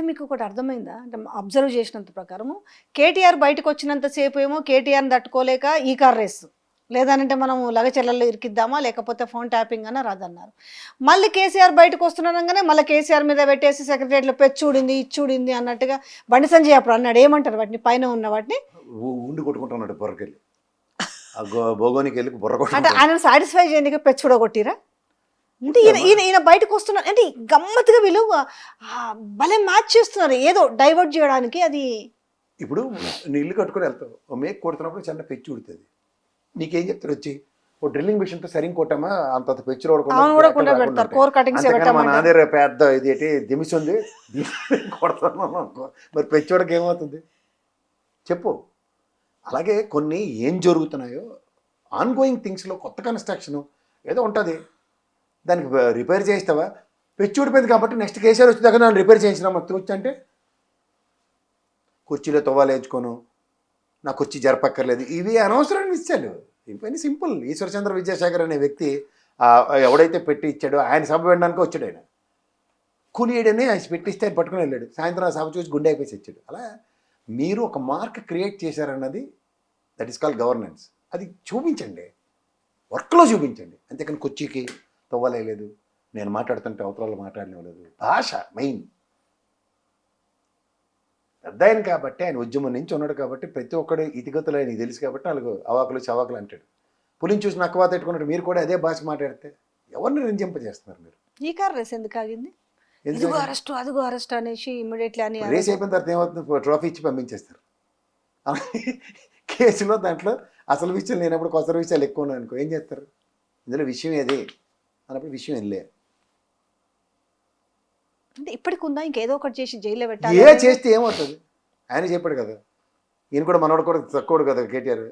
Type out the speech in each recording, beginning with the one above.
మీకు ఒకటి అర్థమైందా? అంటే అబ్జర్వ్ చేసినంత ప్రకారము కేటీఆర్ బయటకు వచ్చినంత సేపు ఏమో కేటీఆర్ని తట్టుకోలేక ఈ కార్ రేస్. లేదనంటే మనం లగచెల్లల్లో ఇరికిద్దామా? లేకపోతే ఫోన్ ట్యాపింగ్ అన్న రాదన్నారు. మళ్ళీ కేసీఆర్ బయటకు వస్తున్నానగానే మళ్ళీ కేసీఆర్ మీద పెట్టేసి సెక్రటరియట్లో పెచ్చూడింది ఇచ్చూడింది అన్నట్టుగా బండి సంజయ్ అప్పుడు అన్నాడు. ఏమంటారు వాటిని? పైన ఉన్న వాటిని? ఉండి కొట్టుకుంటున్నాడు బుర్రకెళ్ళి. ఆ గో- భోగోనికి వెళ్ళి బుర్ర అంటే ఆయన సాటిస్ఫై చేయడానికి పెచ్చుడ కొట్టిరా అంటే ఈయన ఈయన ఈయన బయటకు వస్తున్నారు అంటే గమ్మత్తుగా వీళ్ళు భలే మ్యాచ్ చేస్తున్నారు. ఏదో డైవర్ట్ చేయడానికి అది ఇప్పుడు నీ ఇల్లు కట్టుకొని వెళ్తావు. ఓ మేక్ కొడుతున్నప్పుడు చిన్న పెచ్చి ఉడుతుంది. నీకేం చెప్తారు వచ్చి? ఓ డ్రిల్లింగ్ మిషన్తో సరిగ్గా కొట్టామా? అంత పెచ్చి అవును కూడా కుండ పెడతారు. కోర్ కటింగ్స్ మా పెట్టమంటారు నాన్న పెద్ద ఇది ఏంటి? దిమిసి ఉంది. అనుకో మరి పెచ్చోడకి ఏమవుతుంది? చెప్పు. అలాగే కొన్ని ఏం జరుగుతున్నాయో ఆన్ గోయింగ్ థింగ్స్లో కొత్త కన్స్ట్రక్షన్ ఏదో ఉంటుంది. దానికి రిపేర్ చేస్తావా పెచ్చి ఊడిపోయింది కాబట్టి నెక్స్ట్ కేసీఆర్ వచ్చేదాకా నన్ను రిపేర్ చేయించిన మొత్తం వచ్చంటే అంటే కుర్చీలో తవ్వాలి వేయించుకోను నా కుర్చీ జరపక్కర్లేదు. ఇవి అనవసరమైన విషయాలు. ఇవన్నీ సింపుల్ ఈశ్వరచంద్ర విద్యాసాగర్ అనే వ్యక్తి ఎవడైతే పెట్టి ఇచ్చాడో ఆయన సభ వినడానికి వచ్చాడు ఆయన. కూలియడని ఆయన పెట్టిస్తే ఆయన పట్టుకుని వెళ్ళాడు. సాయంత్రం ఆ సభ చూసి గుండె అయిపోయి వచ్చాడు అలా మీరు ఒక మార్క్ క్రియేట్ చేశారన్నది దట్ ఈస్ కాల్ గవర్నెన్స్ అది చూపించండి. వర్క్లో చూపించండి. అంతేకాని కుర్చీకి తవ్వలేదు నేను మాట్లాడుతుంటే అవతరాలు మాట్లాడలేదు భాష మెయిన్ పెద్ద ఆయన కాబట్టి ఆయన ఉద్యమం నుంచి ఉన్నాడు కాబట్టి ప్రతి ఒక్కడు ఇతిగతులు ఆయనకి తెలుసు కాబట్టి వాళ్ళకు అవాకులు చవాకులు అంటాడు. పులిని చూసి నక్కవా పెట్టుకున్నట్టు మీరు కూడా అదే భాష మాట్లాడితే ఎవరిని రంజింపజేస్తున్నారు మీరు? ఈ కార్ రేస్ ఎందుకు ఆగింది? ఎందుకు అరెస్ట్ అదిగో అరెస్ట్ అనేసి ఇమ్మీడియట్లీ అని రేస్ అయిపోయిన తర్వాత ఏమవుతుంది? ట్రోఫీ ఇచ్చి పంపించేస్తారు. కేసులో దాంట్లో అసలు విషయం లేనప్పుడు కొత్త విషయాలు ఎక్కువ ఉన్నాయి అనుకో ఏం చేస్తారు? ఇందులో విషయం ఏది? అన్నప్పుడు విషయం వెళ్ళే అంటే ఇప్పటికి ఉందా ఇంకేదో ఒకటి చేసి జైల్లో పెట్టాలి ఏ చేస్తే ఏమవుతుంది? ఆయన చెప్పాడు కదా. ఈయన కూడా మనోడు కూడా తక్కువడు కదా కేటీఆర్.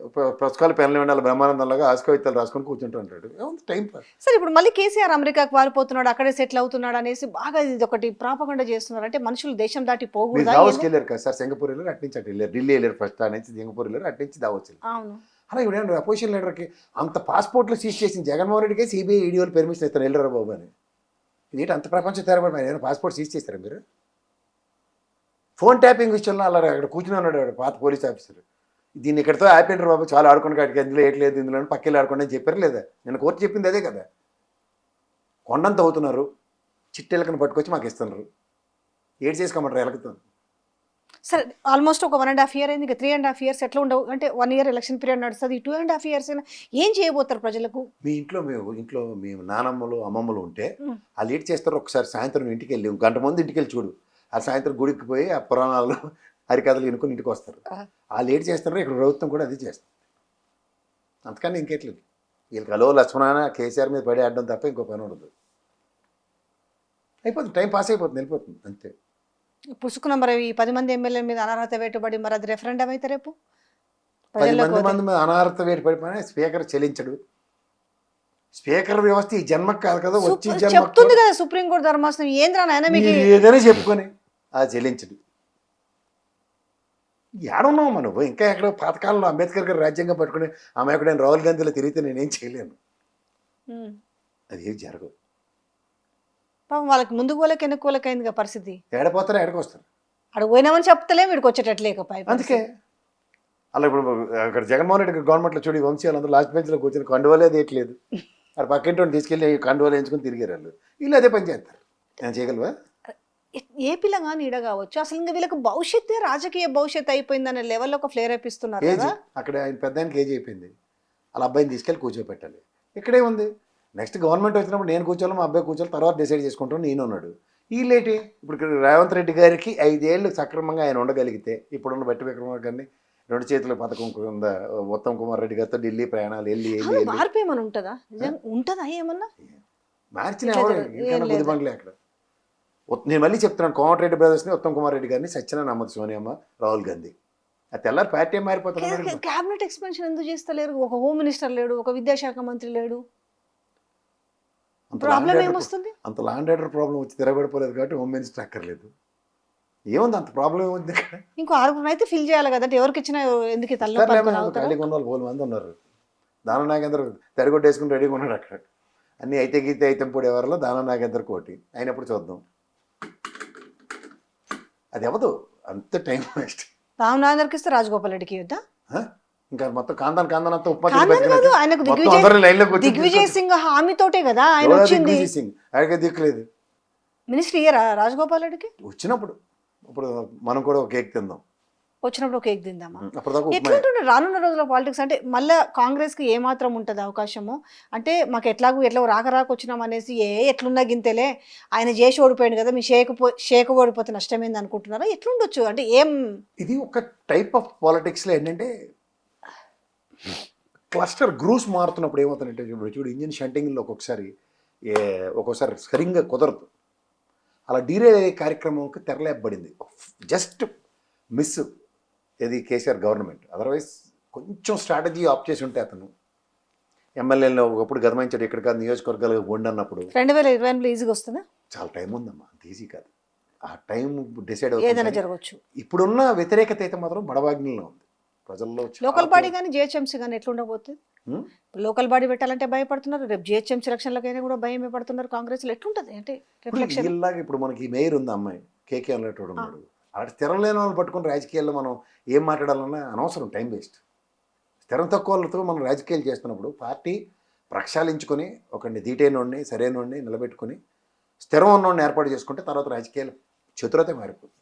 పుస్తకాలు పెన్లు ఉండాలి బ్రహ్మానందంలాగా ఆస్కవిత్తాలు రాసుకొని కూర్చుంటూ ఉంటాడు. Time pass. సరే ఇప్పుడు మళ్ళీ కేసీఆర్ అమెరికాకు వారిపోతున్నాడు అక్కడే సెటిల్ అవుతున్నాడు అనేసి బాగా ఇది ఒకటి ప్రాపకుండా చేస్తున్నారు. అంటే మనుషులు దేశం దాటి మీరు పోకూడదా దావోస్కి? వెళ్ళారు కదా సార్. సింగపూర్ వెళ్ళారు అటు నుంచి అటు వెళ్ళారు. ఢిల్లీ వెళ్ళారు ఫస్ట్ నుంచి సింగపూర్ వెళ్ళారు అటు నుంచి వెళ్ళారు. అవును. అలా ఇప్పుడు అపోజిషన్ లీడర్కి అంత పాస్పోర్ట్లు సీజ్ చేసిన జగన్మోహన్ రెడ్డికి సిబిఐ ఈడీఓలు పెర్మిషన్ ఇస్తాను వెళ్ళరా బాబు అని. ఇదేంటి అంత ప్రపంచం తెరబడి ఏదైనా పాస్పోర్ట్ సీజ్ చేస్తారా మీరు? ఫోన్ ట్యాపింగ్ విషయంలో అలా అక్కడ కూర్చుని ఉన్నాడు పాత పోలీస్ ఆఫీసర్ దీన్ని ఇక్కడితో ఆపేంటారు బాబు చాలా ఆడుకుని అక్కడికి ఇందులో ఏట్లేదు ఇందులో పక్కకి ఆడుకోండి అని చెప్పారు లేదా? నేను కోర్టు చెప్పింది అదే కదా. కొండంత అవుతున్నారు చిట్టెలకని పట్టుకొచ్చి మాకు ఇస్తున్నారు. ఏడు చేసుకోమంటారు ఎలకతో సరే ఆల్మోస్ట్ ఒక వన్ అండ్ హాఫ్ ఇయర్ అయింది. ఇంకా త్రీ అండ్ హాఫ్ ఇయర్స్ ఎట్లా ఉండవు? అంటే వన్ ఇయర్ ఎలక్షన్ పీరియడ్ నడుస్తుంది. టూ అండ్ హాఫ్ ఇయర్స్ అయినా ఏం చేయబోతారు ప్రజలకు? మీ ఇంట్లో మేము ఇంట్లో మేము నానమ్మలు అమ్మమ్మలు ఉంటే. ఆ లేట్ చేస్తారు ఒకసారి సాయంత్రం ఇంటికి వెళ్ళి గంట ముందు ఇంటికి వెళ్ళి చూడు. ఆ సాయంత్రం గుడికి పోయి ఆ పురాణాలు హరికథలు ఎన్నుకొని ఇంటికి వస్తారు. ఆ. ఆ లేట్ చేస్తారు ఇక్కడ ప్రభుత్వం కూడా అది చేస్తుంది. అంతకన్నా ఇంకేట్లేదు వీళ్ళకి హలో లక్ష్మణ కేసీఆర్ మీద పడి ఆడడం తప్ప ఇంకో పని ఉండదు. అయిపోతుంది. టైం పాస్ అయిపోతుంది వెళ్ళిపోతుంది అంతే. పుసుకున్న మరి ఈ పది మంది ఎమ్మెల్యే మీద అనర్హత వేటుబడి మరి అది రెఫరెండం అయితే రేపు? పది మంది. మంది మీద అనార్హత పడిపోయినా స్పీకర్ చెల్లించడు. స్పీకర్ వ్యవస్థ ఈ జన్మకు కాదు కదా వచ్చి చెప్తుంది కదా సుప్రీంకోర్టు ధర్మాసనం. ఏంద్రా నాయన మీకు ఏదైనా చెప్పుకొని ఆ చెల్లించడు. ఏడున్నావు మనం ఇంకా ఎక్కడో పాతకాలంలో అంబేద్కర్ గారు రాజ్యాంగం పట్టుకుని ఆమె ఎక్కడ రాహుల్ గాంధీలో తిరిగితే నేనేం చేయలేను. అది ఏం జరగదు. పాపం వాళ్ళకి ముందు కోలకి వెనక్కి అయింది పరిస్థితి. ఏడపోతారో ఎడకొస్తారు అక్కడ పోయినామని చెప్తలే వీడికి వచ్చేటట్లేకపోయి అందుకే. అలా ఇప్పుడు అక్కడ జగన్మోహన్ రెడ్డి గవర్నమెంట్లో చూడి వంశీయాలందరూ లాస్ట్ బెంచ్లో కూర్చొని కండువలే తీయట్లేదు. అక్కడ పక్కింటి తీసుకెళ్ళి కండువలు వేయించుకొని తిరిగారు వాళ్ళు. వీళ్ళు అదే పని చేస్తారు. నేను చేయగలవా? ఏపీలో కానీ ఈడ కావచ్చు. అసలు ఇంకా వీళ్ళకి భవిష్యత్తే రాజకీయ భవిష్యత్తు అయిపోయిందనే లెవెల్లో ఒక ఫ్లేర్ కదా. అక్కడ ఆయన పెద్ద ఆయనకి ఏజ్ అయిపోయింది. వాళ్ళ అబ్బాయిని తీసుకెళ్ళి కూర్చోబెట్టాలి ఇక్కడే ఉంది. నెక్స్ట్ గవర్నమెంట్ వచ్చినప్పుడు నేను కూర్చోవాలి మా అబ్బాయి కూర్చోవాలి తర్వాత డిసైడ్ చేసుకుంటాను నేను ఉన్నాడు. వీళ్ళేటి? ఇప్పుడు రేవంత్ రెడ్డి గారికి ఐదేళ్ళు సక్రమంగా ఆయన ఉండగలిగితే ఇప్పుడున్న బట్టి విక్రమార్ గారిని రెండు చేతుల పథకం కింద ఉత్తమ్ కుమార్ రెడ్డి గారితో ఢిల్లీ ప్రయాణాలు వెళ్ళి మార్పు ఏమైనా ఉంటుందా? ఉంటుందా ఏమన్నా? మార్చిన. గుదిబండ్లే అక్కడ. నేను మళ్ళీ చెప్తున్నాను కోమటిరెడ్డి బ్రదర్స్ని ఉత్తమ్ కుమార్ రెడ్డి గారిని సత్యన నమ్మద్ సోనియమ్మ రాహుల్ గాంధీ. ఆ తెల్లారి పార్టీ ఏం మారిపోతున్నారు క్యాబినెట్ ఎక్స్పెన్షన్ ఎందుకు చేస్తలేరు? ఒక హోమ్ మినిస్టర్ లేడు ఒక విద్యాశాఖ మంత్రి లేడు. అంత ప్రాబ్లం ఏమొస్తుంది? అంత లాండ్ ఆర్డర్ ప్రాబ్లం వచ్చి తిరగబడిపోలేదు కాబట్టి హోమ్ మినిస్టర్ అక్కర్లేదు. ఏముంది అంత ప్రాబ్లం ఏముంది ఇంకో ఆరుగురు అయితే ఫిల్ చేయాలి కదంటే ఎవరికి ఇచ్చినా ఎందుకు? ఖాళీగా ఉన్న వాళ్ళు మంది ఉన్నారు. దాన నాగేంద్ర తెరగొట్టేసుకుని రెడీగా ఉన్నాడు అక్కడ. అన్ని అయితే గీతే అయితే పొడి ఎవరిలో? దాన నాగేంద్ర కోటి. అయినప్పుడు చూద్దాం. అది అవ్వదు. అంత టైం వేస్ట్ రామ్ నాయనర్కి ఇస్తే రాజగోపాల్ రెడ్డికి ఇద్దా ఇంకా మొత్తం కాందాన్ కాందాన్ అంతా ఉప్మా కాదు ఆయనకు దిగ్విజయ్ సింగ్ హామీతోటే కదా ఆయన వచ్చింది? దిగ్విజయ్ సింగ్? ఆయనకి దిక్కులేదు. మినిస్టర్ ఇయ్యరా రాజగోపాల్ రెడ్డికి? వచ్చినప్పుడు ఇప్పుడు మనం కూడా ఒక కేక్ తిందాం. వచ్చినప్పుడు కేక్ తిందామా? ఎట్లుంటుండే రానున్న రోజుల పాలిటిక్స్? అంటే మళ్ళీ కాంగ్రెస్కి ఏమాత్రం ఉంటుంది అవకాశము? అంటే మాకు ఎట్లాగూ ఎట్లా రాక రాక వచ్చినాం అనేసి ఏ ఎట్లున్నా గింతేలే ఆయన చేసి ఓడిపోయాడు కదా మీ షేక్ షేక్ ఓడిపోతే నష్టమైంది అనుకుంటున్నారా? ఎట్లుండొచ్చు? అంటే ఏం ఇది ఒక టైప్ ఆఫ్ పాలిటిక్స్లో ఏంటంటే క్లస్టర్ గ్రూస్ మారుతున్నప్పుడు ఏమవుతుందంటే చూడు ఇంజిన్ షంటింగ్లో ఒక్కొక్కసారి ఏ ఒక్కొక్కసారి సరిగ్గా కుదరదు. అలా డీరే కార్యక్రమంకి తెరలేపబడింది జస్ట్ మిస్ ఇది కేసీఆర్ గవర్నమెంట్. అదర్వైజ్ కొంచెం స్ట్రాటజీ ఆప్ చేసి ఉంటే అతను ఎమ్మెల్యేలో ఒకప్పుడు గదమాయించాడు ఇక్కడ కాదు నియోజకవర్గాలు వండి అన్నప్పుడు. రెండు వేల ఇరవై ఎనిమిదిలో ఈజీగా వస్తుందా? చాలా టైం ఉందమ్మా అంత ఈజీ కాదు. ఆ టైం డిసైడ్ ఏదైనా అవుతుంది జరగవచ్చు. ఇప్పుడున్న వ్యతిరేకత అయితే మాత్రం బడవాగ్నిలో ఉంది. ప్రజల్లో లోకల్ బాడీ కానీ జిహెచ్ఎంసీ కానీ ఎట్లుండబోతుంది? లోకల్ బాడీ పెట్టాలంటే భయపడుతున్నారు. రేపు జిహెచ్ఎంసీ ఎలక్షన్లకైనా కూడా భయమే పడుతున్నారు కాంగ్రెస్లో. ఎట్లుంటుంది? అంటే వీళ్ళలాగా ఇప్పుడు మనకి మేయర్ ఉంది అమ్మాయి కేకే అనేటోడు ఉన్నాడు. అలాంటి స్థిరం లేని వాళ్ళు పట్టుకుని రాజకీయాల్లో మనం ఏం మాట్లాడాలన్నా అనవసరం టైం వేస్ట్. స్థిరం తక్కువ వాళ్ళతో మనం రాజకీయాలు చేస్తున్నప్పుడు పార్టీ ప్రక్షాళించుకొని ఒకడిని దీటైనోడిని సరైనోడిని నిలబెట్టుకొని స్థిరం ఉన్నోడిని ఏర్పాటు చేసుకుంటే తర్వాత రాజకీయాలు చతురత మారిపోతుంది.